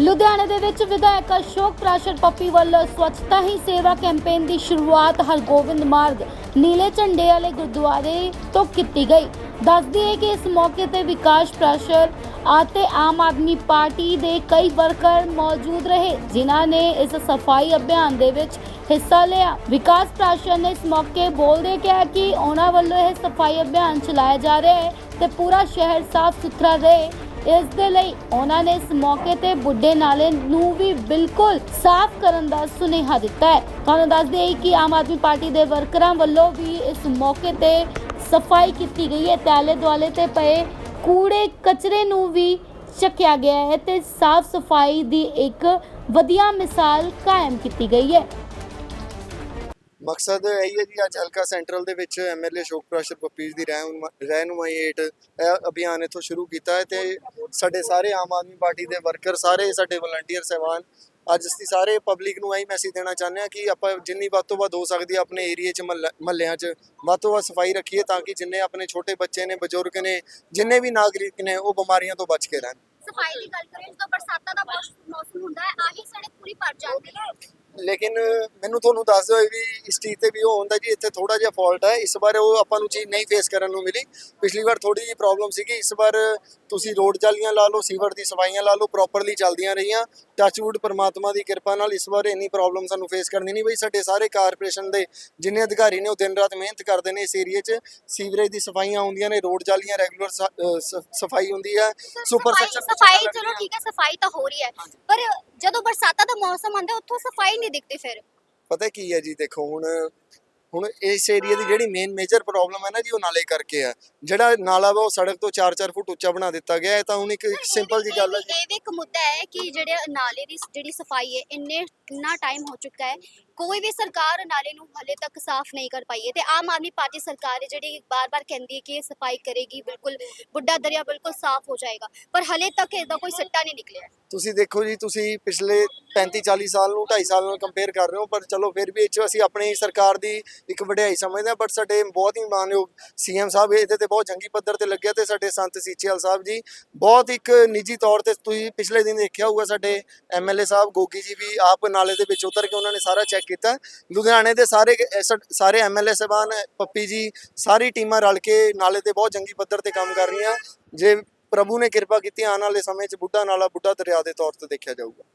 ਲੁਧਿਆਣੇ ਦੇ ਵਿੱਚ ਵਿਧਾਇਕ ਅਸ਼ੋਕ ਪ੍ਰਾਸ਼ਰ ਪੱਪੀ ਵੱਲੋਂ ਸਵੱਛਤਾ ਹੀ ਸੇਵਾ ਕੈਂਪੇਨ ਦੀ ਸ਼ੁਰੂਆਤ ਹਰਗੋਬਿੰਦ ਮਾਰਗ ਨੀਲੇ ਝੰਡੇ ਵਾਲੇ ਗੁਰਦੁਆਰੇ ਤੋਂ ਕੀਤੀ ਗਈ। ਦੱਸਦੀ ਹੈ ਕਿ ਇਸ ਮੌਕੇ ਤੇ ਵਿਕਾਸ ਪ੍ਰਾਸ਼ਰ ਅਤੇ ਆਮ ਆਦਮੀ ਪਾਰਟੀ ਦੇ ਕਈ ਵਰਕਰ ਮੌਜੂਦ ਰਹੇ, ਜਿਨ੍ਹਾਂ ਨੇ ਇਸ ਸਫ਼ਾਈ ਅਭਿਆਨ ਦੇ ਵਿੱਚ ਹਿੱਸਾ ਲਿਆ। ਵਿਕਾਸ ਪ੍ਰਾਸ਼ਰ ਨੇ ਇਸ ਮੌਕੇ ਬੋਲਦੇ ਕਿਹਾ ਕਿ ਉਹਨਾਂ ਵੱਲੋਂ ਇਹ ਸਫ਼ਾਈ ਅਭਿਆਨ ਚਲਾਇਆ ਜਾ ਰਿਹਾ ਹੈ ਤੇ ਪੂਰਾ ਸ਼ਹਿਰ ਸਾਫ਼ ਸੁਥਰਾ ਰਹੇ। ਇਸ ਦੇ ਲਈ ਉਹਨਾਂ ਨੇ ਇਸ ਮੌਕੇ ਤੇ ਬੁੱਢੇ ਨਾਲੇ ਨੂੰ ਵੀ ਬਿਲਕੁਲ ਸਾਫ਼ ਕਰਨ ਦਾ ਸੁਨੇਹਾ ਦਿੱਤਾ ਹੈ। ਤੁਹਾਨੂੰ ਦੱਸ ਦੇਈਏ ਕਿ ਆਮ ਆਦਮੀ ਪਾਰਟੀ ਦੇ ਵਰਕਰਾਂ ਵੱਲੋਂ ਵੀ ਇਸ ਮੌਕੇ ਤੇ ਸਫ਼ਾਈ ਕੀਤੀ ਗਈ ਹੈ। ਤੇ ਆਲੇ ਦੁਆਲੇ ਤੇ ਪਏ ਕੂੜੇ ਕਚਰੇ ਨੂੰ ਵੀ ਚੱਕਿਆ ਗਿਆ ਹੈ ਤੇ ਸਾਫ਼ ਸਫ਼ਾਈ ਦੀ ਇੱਕ ਵਧੀਆ ਮਿਸਾਲ ਕਾਇਮ ਕੀਤੀ ਗਈ ਹੈ। ਮਕਸਦ ਇਹ ਹੈ ਜੀ, ਅੱਜ ਹਲਕਾ ਸੈਂਟਰਲ ਦੇ ਵਿੱਚ ਐਮਐਲਏ ਅਸ਼ੋਕ ਪ੍ਰਾਸ਼ਰ ਪੱਪੀਜ ਦੀ ਰਹਿਨੁਮਾ- ਰਹਿਨੁਮਾਈ ਹੇਠ ਇਹ ਅਭਿਆਨ ਇਥੋਂ ਸ਼ੁਰੂ ਕੀਤਾ ਹੈ ਤੇ ਸਾਡੇ ਸਾਰੇ ਆਮ ਆਦਮੀ ਪਾਰਟੀ ਦੇ ਵਰਕਰ, ਸਾਰੇ ਸਾਡੇ ਵਲੰਟੀਅਰ ਸਹਿਬਾਨ, ਅੱਜ ਅਸੀਂ ਸਾਰੇ ਪਬਲਿਕ ਨੂੰ ਇਹੀ ਮੈਸੇਜ ਦੇਣਾ ਚਾਹੁੰਦੇ ਹਾਂ ਕਿ ਆਪਾਂ ਜਿੰਨੀ ਵੱਧ ਤੋਂ ਵੱਧ ਹੋ ਸਕਦੀ ਹੈ ਆਪਣੇ ਏਰੀਆ 'ਚ ਮਹੱਲਿਆਂ 'ਚ, ਵੱਧ ਤੋਂ ਵੱਧ ਸਫ਼ਾਈ ਰੱਖੀਏ ਤਾਂ ਕਿ ਜਿੰਨੇ ਆਪਣੇ ਛੋਟੇ ਬੱਚੇ ਨੇ, ਬਜ਼ੁਰਗ ਨੇ, ਜਿੰਨੇ ਵੀ ਨਾਗਰਿਕ ਨੇ, ਉਹ ਬਿਮਾਰੀਆਂ ਤੋਂ ਬਚ ਕੇ ਰਹਿਣ। ਸਫ਼ਾਈ ਦੀ ਗੱਲ ਕਰੀਏ ਜਦੋਂ ਬਰਸਾਤਾਂ ਦਾ ਮੌਸਮ ਹੁੰਦਾ ਹੈ, ਆਹੀ ਸੜਕ ਪੂਰੀ ਭਰ ਜਾਂਦੀ ਹੈ। ਲੇਕਿਨ ਮੈਨੂੰ ਤੁਹਾਨੂੰ ਦੱਸ ਦਿਓ ਵੀ ਇਸ ਚੀਜ਼ ਤੇ ਵੀ ਉਹ ਹੁੰਦਾ ਜੀ ਇੱਥੇ ਥੋੜਾ ਜਿਹਾ ਫਾਲਟ ਹੈ। ਇਸ ਵਾਰ ਉਹ ਆਪਾਂ ਨੂੰ ਚੀਜ਼ ਨਹੀਂ ਫੇਸ ਕਰਨ ਨੂੰ ਮਿਲੀ। ਪਿਛਲੀ ਵਾਰ ਥੋੜੀ ਜਿਹੀ ਪ੍ਰੋਬਲਮ ਸੀਗੀ। ਇਸ ਵਾਰ ਤੁਸੀਂ ਰੋਡ ਜਾਲੀਆਂ ਲਾ ਲਓ ਸੀਵਰ ਦੀ ਸਫਾਈਆਂ ਲਾ ਲਓ ਪ੍ਰੋਪਰਲੀ ਚੱਲਦੀਆਂ ਰਹੀਆਂ। ਟੱਚਵੁੱਡ ਪਰਮਾਤਮਾ ਦੀ ਕਿਰਪਾ ਨਾਲ ਇਸ ਵਾਰ ਇੰਨੀ ਪ੍ਰੋਬਲਮ ਸਾਨੂੰ ਫੇਸ ਕਰਨੀ ਨਹੀਂ ਪਈ। ਸਾਡੇ ਸਾਰੇ ਕਾਰਪੋਰੇਸ਼ਨ ਦੇ ਜਿੰਨੇ ਅਧਿਕਾਰੀ ਨੇ ਉਹ ਦਿਨ ਰਾਤ ਮਿਹਨਤ ਕਰਦੇ ਨੇ ਇਸ ਏਰੀਏ 'ਚ। ਸੀਵਰੇਜ ਦੀ ਸਫਾਈਆਂ ਹੁੰਦੀਆਂ ਨੇ ਰੋਡ ਜਾਲੀਆਂ ਰੈਗੂਲਰ ਸਫ਼ਾਈ ਹੁੰਦੀ ਹੈ। ਸੁਪਰ ਸੈਕਸ਼ਨ ਸਫ਼ਾਈ ਚਲੋ ਠੀਕ ਹੈ ਸਫ਼ਾਈ ਤਾਂ ਹੋ ਰਹੀ ਹੈ। ਪਰ ਜਦੋਂ ਬਰਸਾਤਾਂ ਦਾ ਮੌਸਮ ਆਉਂਦਾ ਉੱਥੋਂ ਸਫ਼ਾਈ ਨਹੀਂ ਦਿਖਦੀ ਫਿਰ। ਪਤਾ ਕੀ ਹੈ ਜੀ ਦੇਖੋ ਹੁਣ ਹੁਣ ਇਸ ਏਰੀਆ ਦੀ ਜਿਹੜੀ ਮੇਨ ਮੇਜਰ ਪ੍ਰੋਬਲਮ ਹੈ ਨਾ ਜੀ ਉਹ ਨਾਲੇ ਕਰਕੇ ਆ ਜਿਹੜਾ ਨਾਲਾ ਵਾ ਉਹ ਸੜਕ ਤੋਂ 4-4 ਫੁੱਟ ਉੱਚਾ ਬਣਾ ਦਿੱਤਾ ਗਿਆ ਹੈ ਤਾਂ ਹੁਣ ਇੱਕ ਸਿੰਪਲ ਜੀ ਗੱਲ ਹੈ ਇਹ ਵੀ ਇੱਕ ਮੁੱਦਾ ਹੈ ਕਿ ਜਿਹੜੇ ਨਾਲੇ ਦੀ ਜਿਹੜੀ ਸਫ਼ਾਈ ਹੈ ਇੰਨੇ ਇੰਨਾ ਟਾਈਮ ਹੋ ਚੁੱਕਾ ਹੈ ਕੋਈ ਵੀ ਸਰਕਾਰ ਨਾਲੇ ਨੂੰ ਹਲੇ ਤੱਕ ਸਾਫ਼ ਨਹੀਂ ਕਰ ਪਾਈ ਹੈ ਤੇ ਆਮ ਆਦਮੀ ਪਾਰਟੀ ਸਰਕਾਰ ਹੈ ਜਿਹੜੀ ਬਾਰ-ਬਾਰ ਕਹਿੰਦੀ ਹੈ ਕਿ ਇਹ ਸਫ਼ਾਈ ਕਰੇਗੀ, ਬਿਲਕੁਲ ਬੁੱਢਾ ਦਰਿਆ ਬਿਲਕੁਲ ਸਾਫ਼ ਹੋ ਜਾਏਗਾ, ਪਰ ਹਲੇ ਤੱਕ ਇਹਦਾ ਕੋਈ ਸਿੱਟਾ ਨਹੀਂ ਨਿਕਲਿਆ ਤੁਸੀਂ ਦੇਖੋ ਜੀ, ਤੁਸੀਂ ਪਿਛਲੇ 35-40 ਸਾਲ ਨੂੰ 2.5 ਸਾਲ ਨਾਲ ਕੰਪੇਅਰ ਕਰ ਰਹੇ ਹੋ, ਪਰ ਚਲੋ ਫਿਰ ਵੀ ਇਹ ਅਸੀਂ ਆਪਣੀ ਸਰਕਾਰ ਦੀ ਇੱਕ ਵਡਿਆਈ ਸਮਝਦੇ ਹਾਂ ਬਟ ਸਾਡੇ ਬਹੁਤ ਹੀ ਮਾਨਯੋਗ ਸੀਐਮ ਸਾਹਿਬ ਇਹਦੇ ਤੇ ਬਹੁਤ ਜੰਗੀ ਪੱਧਰ ਤੇ ਲੱਗਿਆ ਤੇ ਸਾਡੇ ਸੰਤ ਸੀਚੇਵਾਲ ਸਾਹਿਬ ਜੀ, ਬਹੁਤ ਇੱਕ ਨਿੱਜੀ ਤੌਰ ਤੇ ਤੁਸੀਂ ਪਿਛਲੇ ਦਿਨ ਦੇਖਿਆ ਹੋਊਗਾ ਸਾਡੇ ਐਮਐਲਏ ਸਾਹਿਬ, ਗੋਗੀ ਜੀ ਵੀ ਆਪ ਨਾਲੇ ਦੇ ਵਿੱਚ ਉਤਰ ਕੇ ਉਹਨਾਂ ਨੇ ਸਾਰਾ ਚੈੱਕ ਕੀਤਾ। ਲੁਧਿਆਣੇ ਦੇ ਸਾਰੇ ਐਸ- ਸਾਰੇ ਐਮਐਲਏ ਸਾਹਿਬਾਨ, ਪੱਪੀ ਜੀ, ਸਾਰੀ ਟੀਮਾਂ ਰਲ ਕੇ ਨਾਲੇ ਤੇ ਬਹੁਤ ਚੰਗੀ ਪੱਧਰ ਤੇ ਕੰਮ ਕਰ ਰਹੀਆਂ। ਜੇ ਪ੍ਰਭੂ ਨੇ ਕਿਰਪਾ ਕੀਤੀ, ਆਉਣ ਵਾਲੇ ਸਮੇਂ 'ਚ ਬੁੱਢਾ ਨਾਲਾ, ਬੁੱਢਾ ਦਰਿਆ ਦੇ ਤੌਰ ਤੇ ਦੇਖਿਆ ਜਾਊਗਾ।